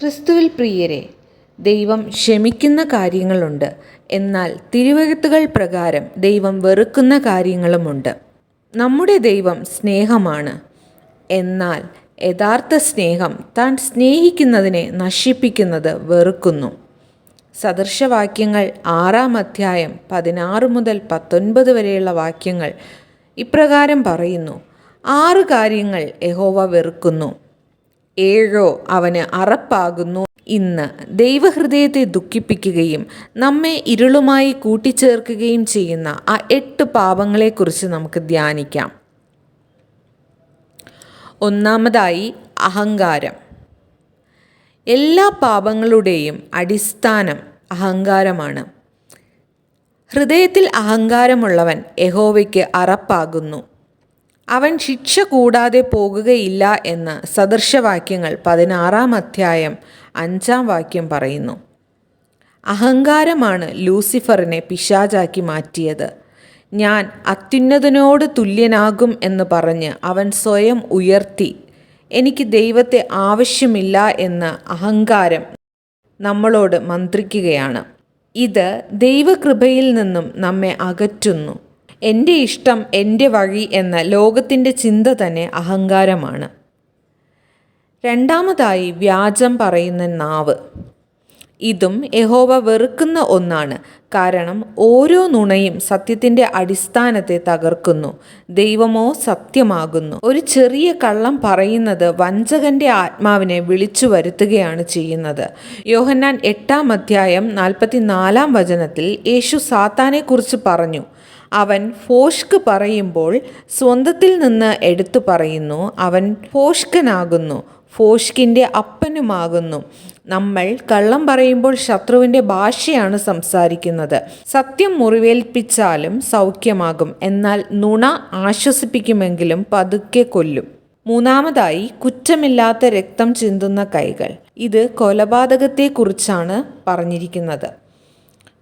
ക്രിസ്തുവിൽ പ്രിയരെ ദൈവം ക്ഷമിക്കുന്ന കാര്യങ്ങളുണ്ട്. എന്നാൽ തിരുവഴുത്തുകൾ പ്രകാരം ദൈവം വെറുക്കുന്ന കാര്യങ്ങളുമുണ്ട്. നമ്മുടെ ദൈവം സ്നേഹമാണ്. എന്നാൽ യഥാർത്ഥ സ്നേഹം താൻ സ്നേഹിക്കുന്നതിനെ നശിപ്പിക്കുന്നത് വെറുക്കുന്നു. സദൃശവാക്യങ്ങൾ ആറാം അധ്യായം പതിനാറ് മുതൽ പത്തൊൻപത് വരെയുള്ള വാക്യങ്ങൾ ഇപ്രകാരം പറയുന്നു. ആറ് കാര്യങ്ങൾ യഹോവ വെറുക്കുന്നു. ഏഴോ അവന് അറപ്പാകുന്നു ഇന്ന്. ദൈവഹൃദയത്തെ ദുഃഖിപ്പിക്കുകയും നമ്മെ ഇരുളുമായി കൂട്ടിച്ചേർക്കുകയും ചെയ്യുന്ന ആ എട്ട് പാപങ്ങളെക്കുറിച്ച് നമുക്ക് ധ്യാനിക്കാം. ഒന്നാമതായി അഹങ്കാരം. എല്ലാ പാപങ്ങളുടെയും അടിസ്ഥാനം അഹങ്കാരമാണ്. ഹൃദയത്തിൽ അഹങ്കാരമുള്ളവൻ യഹോവയ്ക്ക് അറപ്പാകുന്നു. അവൻ ശിക്ഷ കൂടാതെ പോകുകയില്ല എന്ന് സദൃശവാക്യങ്ങൾ പതിനാറാം അധ്യായം അഞ്ചാം വാക്യം പറയുന്നു. അഹങ്കാരമാണ് ലൂസിഫറിനെ പിശാചാക്കി മാറ്റിയത്. ഞാൻ അത്യുന്നതനോട് തുല്യനാകും എന്ന് പറഞ്ഞ് അവൻ സ്വയം ഉയർത്തി എനിക്ക് ദൈവത്തെ ആവശ്യമില്ല എന്ന് അഹങ്കാരം നമ്മളോട് മന്ത്രിക്കുകയാണ്. ഇത് ദൈവകൃപയിൽ നിന്നും നമ്മെ അകറ്റുന്നു. എന്റെ ഇഷ്ടം എന്റെ വഴി എന്ന ലോകത്തിന്റെ ചിന്ത തന്നെ അഹങ്കാരമാണ്. രണ്ടാമതായി വ്യാജം പറയുന്ന നാവ്. ഇതും യഹോവ വെറുക്കുന്ന ഒന്നാണ്. കാരണം ഓരോ നുണയും സത്യത്തിന്റെ അടിസ്ഥാനത്തെ തകർക്കുന്നു. ദൈവമോ സത്യമാകുന്നു. ഒരു ചെറിയ കള്ളം പറയുന്നത് വഞ്ചകന്റെ ആത്മാവിനെ വിളിച്ചു വരുത്തുകയാണ് ചെയ്യുന്നത്. യോഹന്നാൻ എട്ടാം അധ്യായം നാൽപ്പത്തിനാലാം വചനത്തിൽ യേശു സാത്താനെക്കുറിച്ച് പറഞ്ഞു അവൻ ഫോഷ്ക് പറയുമ്പോൾ സ്വന്തത്തിൽ നിന്ന് എടുത്തു പറയുന്നു. അവൻ ഫോഷ്കനാകുന്നു ഫോഷ്കിന്റെ അപ്പനുമാകുന്നു. നമ്മൾ കള്ളം പറയുമ്പോൾ ശത്രുവിന്റെ ഭാഷയാണ് സംസാരിക്കുന്നത്. സത്യം മുറിവേൽപ്പിച്ചാലും സൗഖ്യമാകും എന്നാൽ നുണ ആശ്വസിപ്പിക്കുമെങ്കിലും പതുക്കെ കൊല്ലും. മൂന്നാമതായി കുറ്റമില്ലാത്ത രക്തം ചിന്തുന്ന കൈകൾ. ഇത് കൊലപാതകത്തെക്കുറിച്ചാണ് പറഞ്ഞിരിക്കുന്നത്.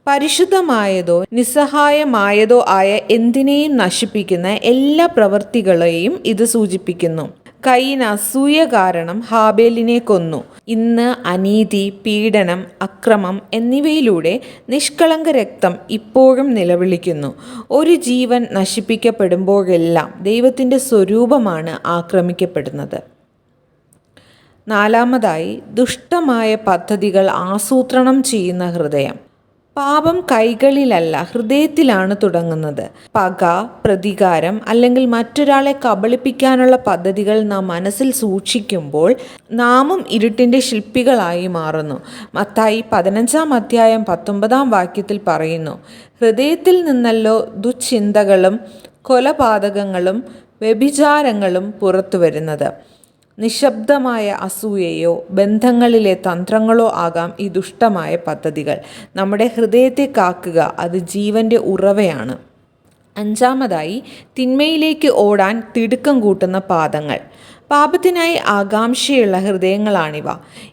പരിശുദ്ധമായതോ നിസ്സഹായമായതോ ആയ എന്തിനേയും നശിപ്പിക്കുന്ന എല്ലാ പ്രവൃത്തികളെയും ഇത് സൂചിപ്പിക്കുന്നു. കൈന അസൂയ കാരണം ഹാബേലിനെ കൊന്നു. ഇന്ന് അനീതി പീഡനം അക്രമം എന്നിവയിലൂടെ നിഷ്കളങ്ക രക്തം ഇപ്പോഴും നിലവിളിക്കുന്നു. ഒരു ജീവൻ നശിപ്പിക്കപ്പെടുമ്പോഴെല്ലാം ദൈവത്തിന്റെ സ്വരൂപമാണ് ആക്രമിക്കപ്പെടുന്നത്. നാലാമതായി ദുഷ്ടമായ പദ്ധതികൾ ആസൂത്രണം ചെയ്യുന്ന ഹൃദയം. പാപം കൈകളിലല്ല ഹൃദയത്തിലാണ് തുടങ്ങുന്നത്. പക പ്രതികാരം അല്ലെങ്കിൽ മറ്റൊരാളെ കബളിപ്പിക്കാനുള്ള പദ്ധതികൾ നാം മനസ്സിൽ സൂക്ഷിക്കുമ്പോൾ നാമും ഇരുട്ടിന്റെ ശില്പികളായി മാറുന്നു. മത്തായി പതിനഞ്ചാം അധ്യായം പത്തൊമ്പതാം വാക്യത്തിൽ പറയുന്നു ഹൃദയത്തിൽ നിന്നല്ലോ ദുശ്ചിന്തകളും കൊലപാതകങ്ങളും വ്യഭിചാരങ്ങളും പുറത്തു വരുന്നത് നിശബ്ദമായ അസൂയയോ ബന്ധങ്ങളിലെ തന്ത്രങ്ങളോ ആകാം ഈ ദുഷ്ടമായ പദ്ധതികൾ. നമ്മുടെ ഹൃദയത്തെ കാക്കുക അത് ജീവന്റെ ഉറവയാണ്. അഞ്ചാമതായി തിന്മയിലേക്ക് ഓടാൻ തിടുക്കം കൂട്ടുന്ന പാദങ്ങൾ. പാപത്തിനായി ആകാംക്ഷയുള്ള ഹൃദയങ്ങളാണിവ.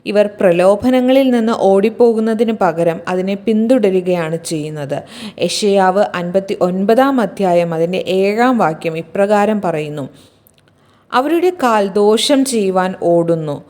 ഇവർ പ്രലോഭനങ്ങളിൽ നിന്ന് ഓടിപ്പോകുന്നതിന് പകരം അതിനെ പിന്തുടരുകയാണ് ചെയ്യുന്നത്. യഷയാവ് അൻപത്തി ഒൻപതാം അധ്യായം അതിന്റെ ഏഴാം വാക്യം ഇപ്രകാരം പറയുന്നു. അവരുടെ കാൽ ദോഷം ചെയ്യുവാൻ ഓടുന്നു.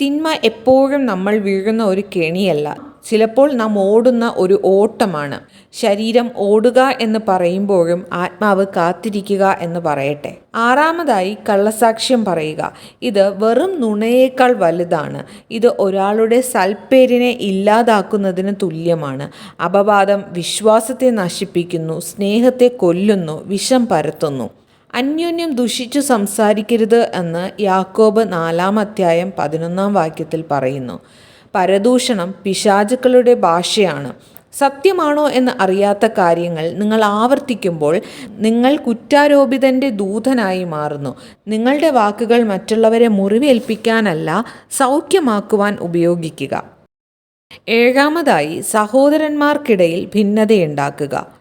തിന്മ എപ്പോഴും നമ്മൾ വീഴുന്ന ഒരു കെണിയല്ല. ചിലപ്പോൾ നാം ഓടുന്ന ഒരു ഓട്ടമാണ്. ശരീരം ഓടുക എന്ന് പറയുമ്പോഴും ആത്മാവ് കാത്തിരിക്കുക എന്ന് പറയട്ടെ. ആറാമതായി കള്ളസാക്ഷ്യം പറയുക. ഇത് വെറും നുണയേക്കാൾ വലുതാണ്. ഇത് ഒരാളുടെ സൽപ്പേരിനെ ഇല്ലാതാക്കുന്നതിന് തുല്യമാണ്. അപവാദം വിശ്വാസത്തെ നശിപ്പിക്കുന്നു സ്നേഹത്തെ കൊല്ലുന്നു വിഷം പരത്തുന്നു. അന്യോന്യം ദുഷിച്ചു സംസാരിക്കരുത് എന്ന് യാക്കോബ് നാലാം അധ്യായം പതിനൊന്നാം വാക്യത്തിൽ പറയുന്നു. പരദൂഷണം പിശാചുക്കളുടെ ഭാഷയാണ്. സത്യമാണോ എന്ന് അറിയാത്ത കാര്യങ്ങൾ നിങ്ങൾ ആവർത്തിക്കുമ്പോൾ നിങ്ങൾ കുറ്റാരോപിതന്റെ ദൂതനായി മാറുന്നു. നിങ്ങളുടെ വാക്കുകൾ മറ്റുള്ളവരെ മുറിവേൽപ്പിക്കാനല്ല സൗഖ്യമാക്കുവാൻ ഉപയോഗിക്കുക. ഏഴാമതായി സഹോദരന്മാർക്കിടയിൽ ഭിന്നതയുണ്ടാക്കുക.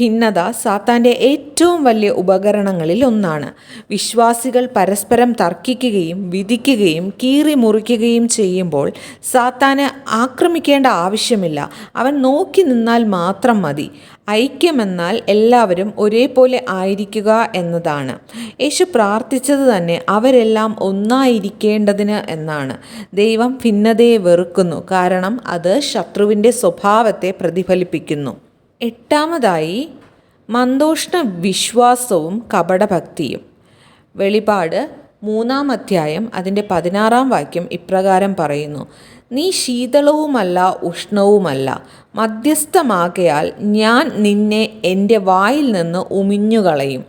ഭിന്നത സാത്താന്റെ ഏറ്റവും വലിയ ഉപകരണങ്ങളിൽ ഒന്നാണ്. വിശ്വാസികൾ പരസ്പരം തർക്കിക്കുകയും വിധിക്കുകയും കീറി മുറിക്കുകയും ചെയ്യുമ്പോൾ സാത്താന് ആക്രമിക്കേണ്ട ആവശ്യമില്ല. അവൻ നോക്കി നിന്നാൽ മാത്രം മതി. ഐക്യമെന്നാൽ എല്ലാവരും ഒരേപോലെ ആയിരിക്കുക എന്നതാണ്. യേശു പ്രാർത്ഥിച്ചത് തന്നെ അവരെല്ലാം ഒന്നായിരിക്കേണ്ടതിന് എന്നാണ്. ദൈവം ഭിന്നതയെ വെറുക്കുന്നു. കാരണം അത് ശത്രുവിന്റെ സ്വഭാവത്തെ പ്രതിഫലിപ്പിക്കുന്നു. എട്ടാമതായി മന്ദോഷ്ണ വിശ്വാസവും കപടഭക്തിയും. വെളിപാട് മൂന്നാം അധ്യായം അതിന്റെ പതിനാറാം വാക്യം ഇപ്രകാരം പറയുന്നു. നീ ശീതളവുമല്ല ഉഷ്ണവുമല്ല. മധ്യസ്ഥമാകയാൽ ഞാൻ നിന്നെ എന്റെ വായിൽ നിന്ന് ഉമിഞ്ഞുകളയും.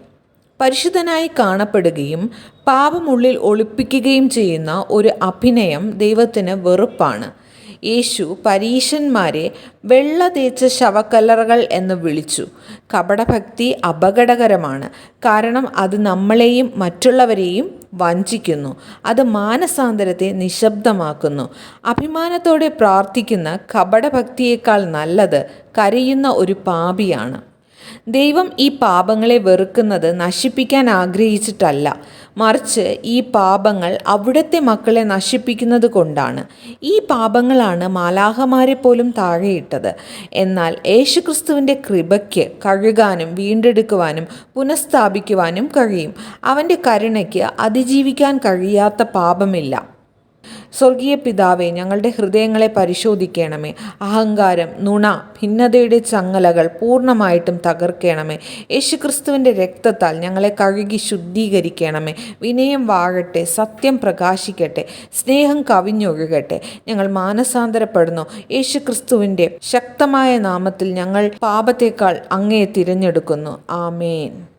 പരിശുദ്ധനായി കാണപ്പെടുകയും പാപമുള്ളിൽ ഒളിപ്പിക്കുകയും ചെയ്യുന്ന ഒരു അഭിനയം ദൈവത്തിന് വെറുപ്പാണ്. യേശു പരീശന്മാരെ വെള്ള തേച്ച ശവക്കല്ലറകൾ എന്ന് വിളിച്ചു. കപടഭക്തി അപകടകരമാണ്. കാരണം അത് നമ്മളെയും മറ്റുള്ളവരെയും വഞ്ചിക്കുന്നു. അത് മാനസാന്തരത്തെ നിശബ്ദമാക്കുന്നു. അഭിമാനത്തോടെ പ്രാർത്ഥിക്കുന്ന കപടഭക്തിയേക്കാൾ നല്ലത് കരയുന്ന ഒരു പാപിയാണ്. ദൈവം ഈ പാപങ്ങളെ വെറുക്കുന്നത് നശിപ്പിക്കാൻ ആഗ്രഹിച്ചിട്ടല്ല. മറിച്ച് ഈ പാപങ്ങൾ അവിടുത്തെ മക്കളെ നശിപ്പിക്കുന്നത് കൊണ്ടാണ്. ഈ പാപങ്ങളാണ് മാലാഹമാരെ പോലും താഴെയിട്ടത്. എന്നാൽ യേശുക്രിസ്തുവിന്റെ കൃപയ്ക്ക് കഴുകാനും വീണ്ടെടുക്കുവാനും പുനഃസ്ഥാപിക്കുവാനും കഴിയും. അവന്റെ കരുണയ്ക്ക് അതിജീവിക്കാൻ കഴിയാത്ത പാപമില്ല. സ്വർഗീയ പിതാവെ ഞങ്ങളുടെ ഹൃദയങ്ങളെ പരിശോധിക്കണമേ. അഹങ്കാരം നുണ ഭിന്നതയുടെ ചങ്ങലകൾ പൂർണമായിട്ടും തകർക്കണമേ. യേശുക്രിസ്തുവിന്റെ രക്തത്താൽ ഞങ്ങളെ കഴുകി ശുദ്ധീകരിക്കണമേ. വിനയം വാഴട്ടെ സത്യം പ്രകാശിക്കട്ടെ സ്നേഹം കവിഞ്ഞൊഴുകട്ടെ. ഞങ്ങൾ മാനസാന്തരപ്പെടുന്നു. യേശുക്രിസ്തുവിന്റെ ശക്തമായ നാമത്തിൽ ഞങ്ങൾ പാപത്തേക്കാൾ അങ്ങയെ തിരഞ്ഞെടുക്കുന്നു. ആമേൻ.